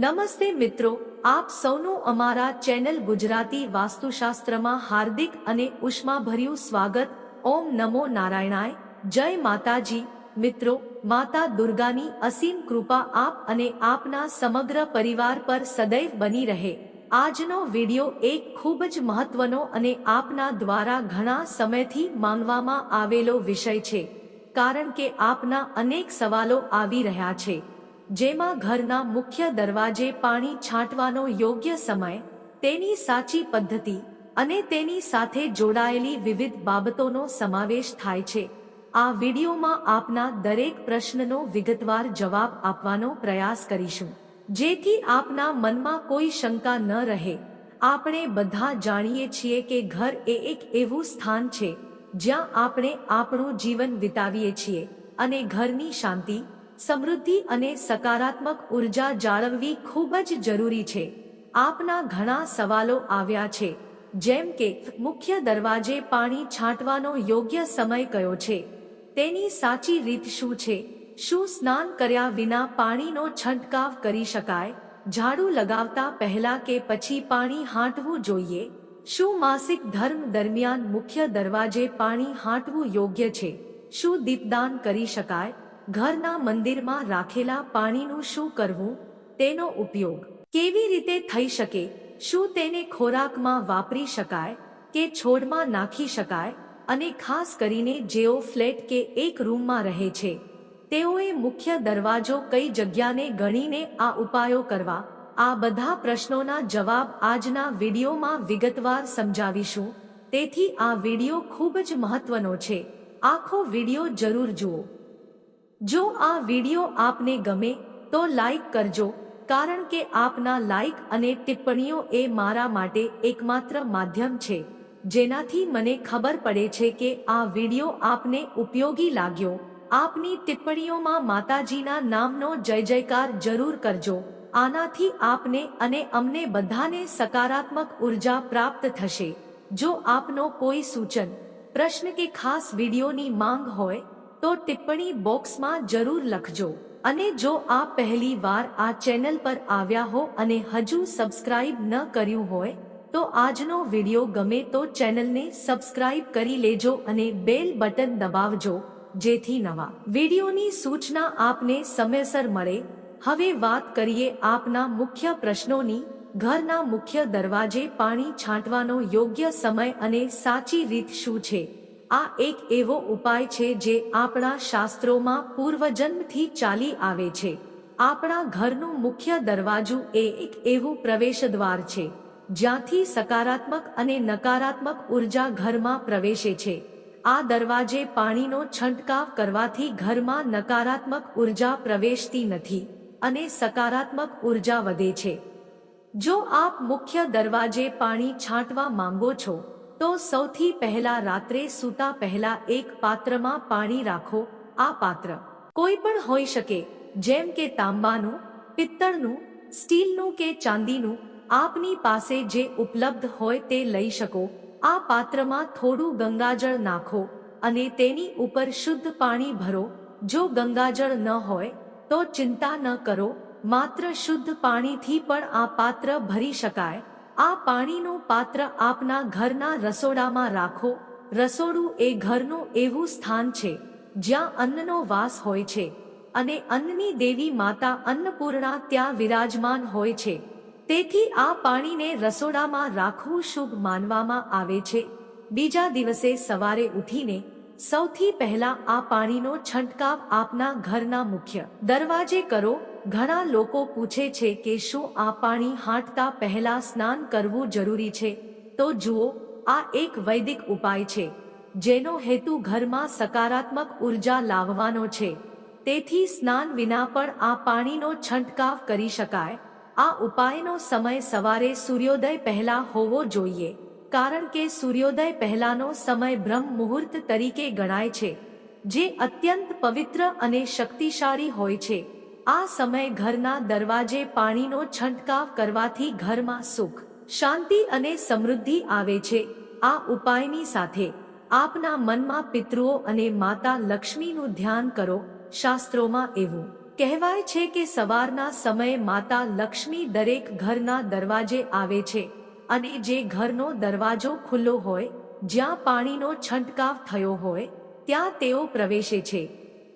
નમસ્તે મિત્રો, આપ સૌનું અમારા ચેનલ ગુજરાતી વાસ્તુશાસ્ત્રમાં હાર્દિક અને ઉષ્માભર્યું સ્વાગત. ઓમ નમો નારાયણાય. જય માતાજી. મિત્રો, માતા દુર્ગાની અસીમ કૃપા આપ અને આપના સમગ્ર પરિવાર પર સદૈવ બની રહે. આજનો વિડિયો એક ખૂબ જ મહત્વનો અને આપના દ્વારા ઘણા સમયથી માંગવામાં આવેલો વિષય છે. કારણ કે આપના અનેક સવાલો આવી રહ્યા છે. જેમાં ઘરના મુખ્ય દરવાજે પાણી છાંટવાનો યોગ્ય સમય, તેની સાચી પદ્ધતિ અને તેની સાથે જોડાયેલી વિવિધ બાબતોનો સમાવેશ થાય છે. આ વિડીયોમાં આપના દરેક પ્રશ્નનો વિગતવાર જવાબ આપવાનો પ્રયાસ કરીશું. જેથી આપના મનમાં કોઈ શંકા ન રહે. આપણે બધા જાણીએ છીએ કે ઘર એ એક એવું સ્થાન છે જ્યાં આપણે આપણું જીવન વિતાવીએ છીએ અને ઘરની શાંતિ સમૃદ્ધિ અને સકારાત્મક ઊર્જા જાળવવી ખૂબ જ જરૂરી છે. આપના ઘણા સવાલો આવ્યા છે, જેમ કે, મુખ્ય દરવાજે પાણી છાંટવાનો યોગ્ય સમય કયો છે? તેની સાચી રીત શું છે? શું સ્નાન કર્યા વિના પાણીનો છંટકાવ કરી શકાય? ઝાડુ લગાવતા પહેલા કે પછી પાણી હાંટવું જોઈએ? શું માસિક ધર્મ દરમિયાન મુખ્ય દરવાજે પાણી હાંટવું યોગ્ય છે? શું દીપદાન કરી શકાય? ઘરના મંદિરમાં રાખેલા પાણીનું શું કરવું તેનો ઉપયોગ કેવી રીતે થઈ શકે, શું તેને ખોરાકમાં વાપરી શકાય કે છોડમાં નાખી શકાય અને ખાસ કરીને જેઓ ફ્લેટ કે એક રૂમમાં રહે છે, તેઓએ મુખ્ય દરવાજો કઈ જગ્યાને ગણીને આ ઉપાયો કરવા, આ બધા પ્રશ્નોના જવાબ આજના વિડીયોમાં વિગતવાર સમજાવીશું. તેથી આ વીડિયો ખૂબ જ મહત્વનો છે. આખો વીડિયો જરૂર જુઓ. જો આ વીડિયો આપને ગમે, તો લાઈક કરજો, કારણ કે આપના લાઈક અને ટિપ્પણીઓ એ મારા માટે એકમાત્ર માધ્યમ છે. જેનાથી મને ખબર પડે છે કે આ વીડિયો આપને ઉપયોગી લાગ્યો. આપની ટિપ્પણીઓમાં માતાજીના નામનો જય જયકાર જરૂર કરજો. આનાથી આપને અને અમને બધાને સકારાત્મક ઊર્જા પ્રાપ્ત થશે. જો આપનો કોઈ સૂચન, પ્રશ્ન કે ખાસ વિડીયોની માંગ હોય તો ટિપ્પણી બોક્સમાં જરૂર લખજો. અને જો આ પહેલી વાર આ ચેનલ પર આવ્યા હો અને હજુ સબસ્ક્રાઇબ ન કર્યું હોય, તો આજનો વિડિયો ગમે તો ચેનલને સબસ્ક્રાઇબ કરી લેજો અને બેલ બટન દબાવજો, જેથી નવા વિડિયોની સૂચના આપને સમયસર મળે. હવે વાત કરીએ આપના મુખ્ય પ્રશ્નોની. ઘરના મુખ્ય દરવાજે પાણી છાંટવાનો યોગ્ય સમય અને સાચી રીત શું છે? આ એક એવો ઉપાય છે જે આપણા શાસ્ત્રોમાં પૂર્વજન્મથી ચાલી આવે છે. આપણા ઘરનું મુખ્ય દરવાજું એ એક એવું પ્રવેશદ્વાર છે, જ્યાંથી સકારાત્મક અને નકારાત્મક ઊર્જા ઘરમાં પ્રવેશે છે. આ દરવાજે પાણીનો છંટકાવ કરવાથી ઘરમાં નકારાત્મક ઊર્જા પ્રવેશતી નથી અને સકારાત્મક ઊર્જા વધે છે. જો આપ મુખ્ય દરવાજે પાણી છાંટવા માંગો છો તો સૌથી પહેલા રાત્રે સૂતા પહેલા એક પાત્રમાં પાણી રાખો, આ પાત્ર. કોઈ પણ હોઈ શકે, જેમ કે તાંબાનું, પિત્તળનું, સ્ટીલનું કે ચાંદીનું, આપની પાસે જે ઉપલબ્ધ હોય તે લઈ શકો. આ પાત્રમાં થોડું ગંગાજળ નાખો અને તેની ઉપર શુદ્ધ પાણી ભરો. જો ગંગાજળ ન હોય, તો ચિંતા ન કરો, માત્ર શુદ્ધ પાણીથી પણ આ પાત્ર ભરી શકાય. આ પાણીનું પાત્ર આપના ઘરના રસોડામાં રાખો. રસોડું એ ઘરનું એવું સ્થાન છે, જ્યાં અન્નનો વાસ હોય છે, અને અન્નની દેવી માતા અન્નપૂર્ણા ત્યાં વિરાજમાન હોય છે. તેથી આ પાણીને રસોડામાં રાખવું શુભ માનવામાં આવે છે. બીજા દિવસે સવારે ઉઠીને સૌથી પહેલા આ પાણીનો છંટકાવ આપના ઘરના મુખ્ય દરવાજે કરો. ઘણા લોકો પૂછે છે કે શું આ પાણી હાંટતા પહેલા સ્નાન કરવું જરૂરી છે? તો જુઓ, આ એક વૈદિક ઉપાય છે, જેનો હેતુ ઘરમાં સકારાત્મક ઊર્જા લાવવાનો છે. તેથી સ્નાન વિના પણ આ પાણીનો છંટકાવ કરી શકાય. આ ઉપાયનો સમય સવારે સૂર્યોદય પહેલા હોવો જોઈએ, કારણ કે સૂર્યોદય પહેલાનો સમય બ્રહ્મ મુહૂર્ત તરીકે ગણાય છે, જે અત્યંત પવિત્ર અને શક્તિશાળી હોય છે. આ સમય ઘરના દરવાજે પાણીનો છંટકાવ કરવાથી ઘરમાં સુખ, શાંતિ અને સમૃદ્ધિ આવે છે. આ ઉપાયની સાથે આપના મનમાં પિતૃઓ અને માતા લક્ષ્મીનું ધ્યાન કરો, શાસ્ત્રોમાં એવું કહેવાય છે કે સવારના સમયે માતા લક્ષ્મી દરેક ઘરના દરવાજે આવે છે અને જે ઘરનો દરવાજો ખુલ્લો હોય, જ્યાં પાણીનો છંટકાવ થયો હોય, ત્યાં તેઓ પ્રવેશે છે.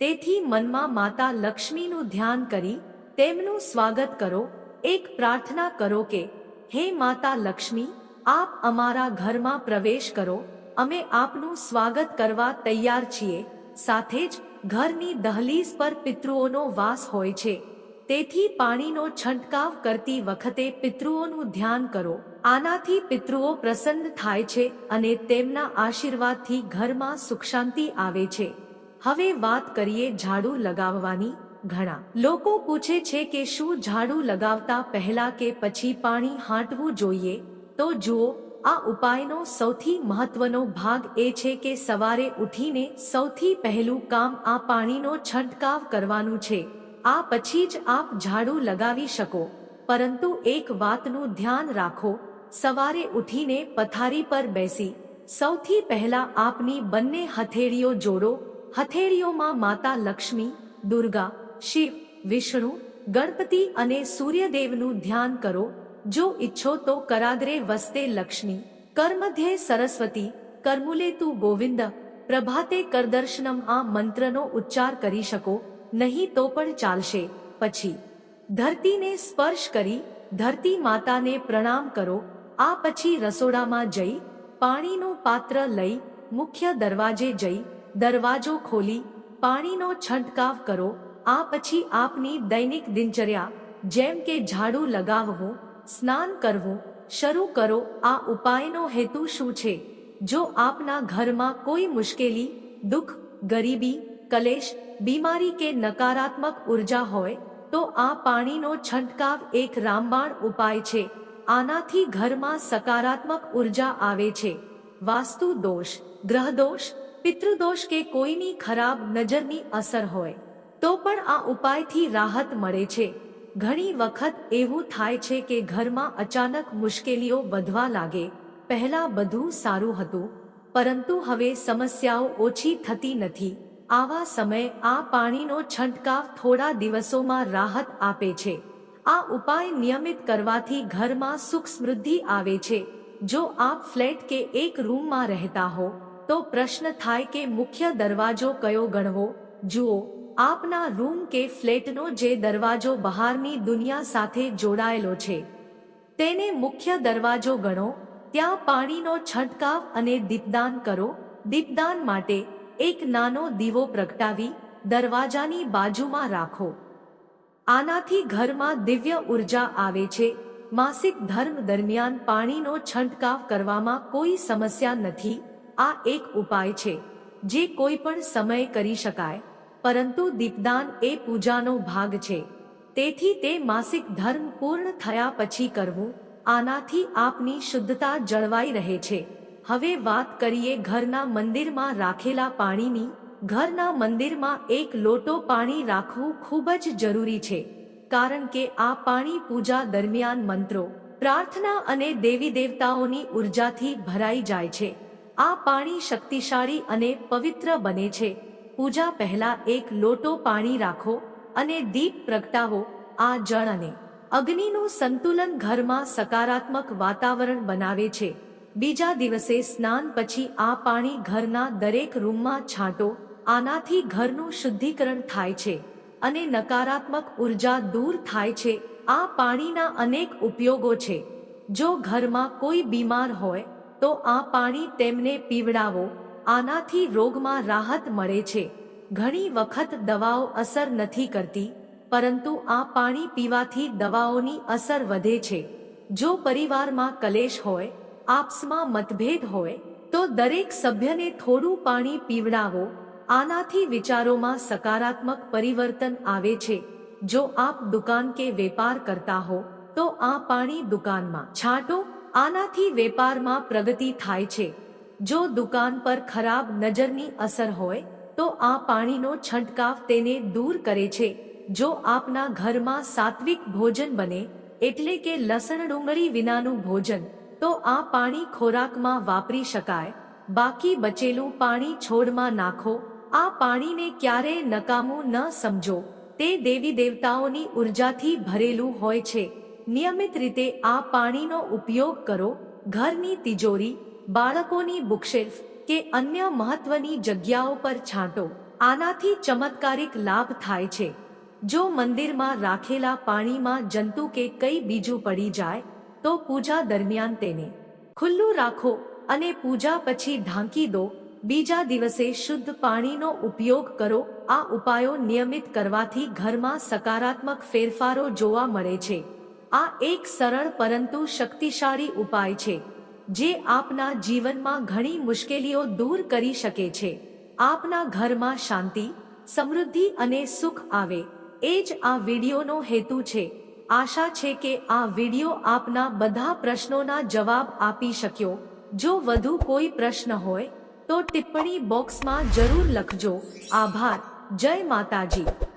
તેથી મનમાં માતા લક્ષ્મીનું ધ્યાન કરી તેમનું સ્વાગત કરો, એક પ્રાર્થના કરો કે, હે માતા લક્ષ્મી, આપ અમારા ઘરમાં પ્રવેશ કરો, અમે આપનું સ્વાગત કરવા તૈયાર છીએ, સાથે જ ઘરની દહલીઝ પર પિતૃઓનો વાસ હોય છે. તેથી પાણીનો છંટકાવ કરતી વખતે પિતૃઓનું ધ્યાન કરો. આનાથી પિતૃઓ પ્રસન્ન થાય છે અને તેમના આશીર્વાદથી ઘરમાં સુખ શાંતિ આવે છે. હવે વાત કરીએ ઝાડુ લગાવવાની ઘણા. લોકો પૂછે છે કે શું ઝાડુ લગાવતા પહેલા કે પછી પાણી હાંટવું જોઈએ? તો જુઓ, આ ઉપાયનો સૌથી મહત્વનો ભાગ એ છે કે સવારે ઉઠીને સૌથી પહેલું કામ આ પાણીનો છંટકાવ કરવાનું છે. આ પછી જ આપ ઝાડુ લગાવી શકો. પરંતુ એક વાતનું ધ્યાન રાખો, સવારે ઉઠીને પથારી પર બેસી. સૌથી પહેલા આપની બંને હથેળીઓ જોડો હથેળીઓમાં માતા લક્ષ્મી, દુર્ગા, શિવ, વિષ્ણુ, ગણપતિ અને સૂર્યદેવનું ધ્યાન કરો. જો ઈચ્છો તો કરાગ્રે વસ્તે લક્ષ્મી. કર્મધ્યે સરસ્વતી, કર્મુલે તું ગોવિંદ, પ્રભાતે કરદર્શનમ આ મંત્રનો ઉચ્ચાર કરી શકો, નહીં તો પણ ચાલશે. પછી, ધરતીને સ્પર્શ કરી, ધરતી માતાને પ્રણામ કરો. આ પછી રસોડામાં જઈ, પાણીનું પાત્ર લઈ, મુખ્ય દરવાજે જઈ દરવાજો ખોલી, પાણીનો છંટકાવ કરો, આ પછી આપની દૈનિક દિનચર્યા, જેમ કે ઝાડુ લગાવવું, સ્નાન કરવું, શરૂ કરો, આ ઉપાયનો હેતુ શું છે? જો આપના ઘરમાં કોઈ મુશ્કેલી, દુઃખ, ગરીબી, કલેશ, બીમારી કે નકારાત્મક ઊર્જા હોય, તો આ પાણીનો છંટકાવ એક રામબાણ ઉપાય છે. આનાથી ઘરમાં સકારાત્મક ઊર્જા આવે છે. વાસ્તુ દોષ, ગ્રહ દોષ પિતૃદોષ કે કોઈની ખરાબ નજરની અસર હોય, તો પણ આ ઉપાયથી રાહત મળે છે. ઘણી વખત એવું થાય છે કે ઘરમાં અચાનક મુશ્કેલીઓ વધવા લાગે. પહેલા બધું સારું હતું, પરંતુ હવે સમસ્યાઓ ઓછી થતી નથી. આવા સમયે આ પાણીનો છંટકાવ થોડા દિવસોમાં રાહત આપે છે. આ ઉપાય નિયમિત કરવાથી ઘરમાં સુખ સમૃદ્ધિ આવે છે. જો આપ ફ્લેટ કે એક રૂમમાં રહેતા હો તો પ્રશ્ન થાય કે મુખ્ય દરવાજો કયો ગણવો? જુઓ, આપના રૂમ કે ફ્લેટનો જે દરવાજો બહારની દુનિયા સાથે જોડાયેલો છે, તેને મુખ્ય દરવાજો ગણો, ત્યાં પાણીનો છંટકાવ અને દીપદાન કરો. દીપદાન માટે એક નાનો દીવો પ્રગટાવી, દરવાજાની બાજુમાં રાખો. આનાથી ઘરમાં દિવ્ય ઊર્જા આવે છે. માસિક ધર્મ દરમિયાન પાણીનો છંટકાવ કરવામાં કોઈ સમસ્યા નથી. આ એક ઉપાય છે, જે કોઈ પણ સમયે કરી શકાય, પરંતુ દીપદાન એ પૂજાનો ભાગ છે. તેથી તે માસિક ધર્મ પૂર્ણ થયા પછી કરવું, આનાથી આપની શુદ્ધતા જળવાઈ રહે છે. હવે વાત કરીએ ઘરના મંદિરમાં રાખેલા પાણીની, ઘરના મંદિરમાં એક લોટો પાણી રાખવું ખૂબ જ જરૂરી છે, કારણ કે આ પાણી પૂજા દરમિયાન મંત્રો, પ્રાર્થના અને દેવી દેવતાઓની ઉર્જાથી ભરાઈ જાય છે. આ પાણી શક્તિશાળી અને પવિત્ર બને છે. પૂજા પહેલા એક લોટો પાણી રાખો અને દીપ પ્રગટાવો, આ જળ અને અગ્નિનું સંતુલન ઘરમાં સકારાત્મક વાતાવરણ બનાવે છે. બીજા દિવસે સ્નાન પછી આ પાણી ઘરના દરેક રૂમમાં છાંટો, આનાથી ઘરનું શુદ્ધિકરણ થાય છે અને નકારાત્મક ઊર્જા દૂર થાય છે. આ પાણીના અનેક ઉપયોગો છે. જો ઘરમાં કોઈ બીમાર હોય તો આ પાણી તેમને પીવડાવો, આનાથી રોગમાં રાહત મળે છે. ઘણી વખત દવાઓ અસર નથી કરતી, પરંતુ આ પાણી પીવાથી દવાઓની અસર વધે છે. જો પરિવારમાં કલેશ હોય, આપસમાં મતભેદ હોય, તો દરેક સભ્યને થોડું પાણી પીવડાવો, આનાથી વિચારોમાં સકારાત્મક પરિવર્તન આવે છે. જો આપ દુકાન કે વેપાર કરતા હો, તો આ પાણી દુકાનમાં છાંટો આનાથી વેપારમાં પ્રગતિ થાય છે. જો દુકાન પર ખરાબ નજરની અસર હોય, તો આ પાણીનો છંટકાવ તેને દૂર કરે છે. જો આપના ઘરમાં સાત્વિક ભોજન બને, એટલે કે લસણ ડુંગળી વિનાનું ભોજન, તો આ પાણી ખોરાકમાં વાપરી શકાય. બાકી બચેલું પાણી છોડમાં નાખો. આ પાણીને ક્યારેય નકામું ન સમજો. તે દેવી દેવતાઓની ઉર્જાથી ભરેલું હોય છે. નિયમિત રીતે આ પાણીનો ઉપયોગ કરો. ઘરની તિજોરી, બાળકોની બુકશેલ્ફ કે અન્ય મહત્વની જગ્યાઓ પર છાંટો. આનાથી ચમત્કારિક લાભ થાય છે. જો મંદિરમાં રાખેલા પાણીમાં જંતુ કે કંઈ બીજું પડી જાય, તો પૂજા દરમિયાન તેને ખુલ્લું રાખો અને પૂજા પછી ઢાંકી દો. બીજા દિવસે શુદ્ધ પાણીનો ઉપયોગ કરો. આ ઉપાયો નિયમિત કરવાથી ઘરમાં સકારાત્મક ફેરફારો જોવા મળે છે. આ એક સરળ પરંતુ શક્તિશાળી ઉપાય છે, જે આપના જીવનમાં ઘણી મુશ્કેલીઓ દૂર કરી શકે છે. આપના ઘરમાં શાંતિ, સમૃદ્ધિ અને સુખ આવે, એ જ આ વિડીયોનો હેતુ છે. આશા છે કે આ વીડિયો આપના બધા પ્રશ્નોના જવાબ આપી શક્યો. જો વધુ કોઈ પ્રશ્ન હોય, તો ટિપ્પણી બોક્સમાં જરૂર લખજો. આભાર. જય માતાજી.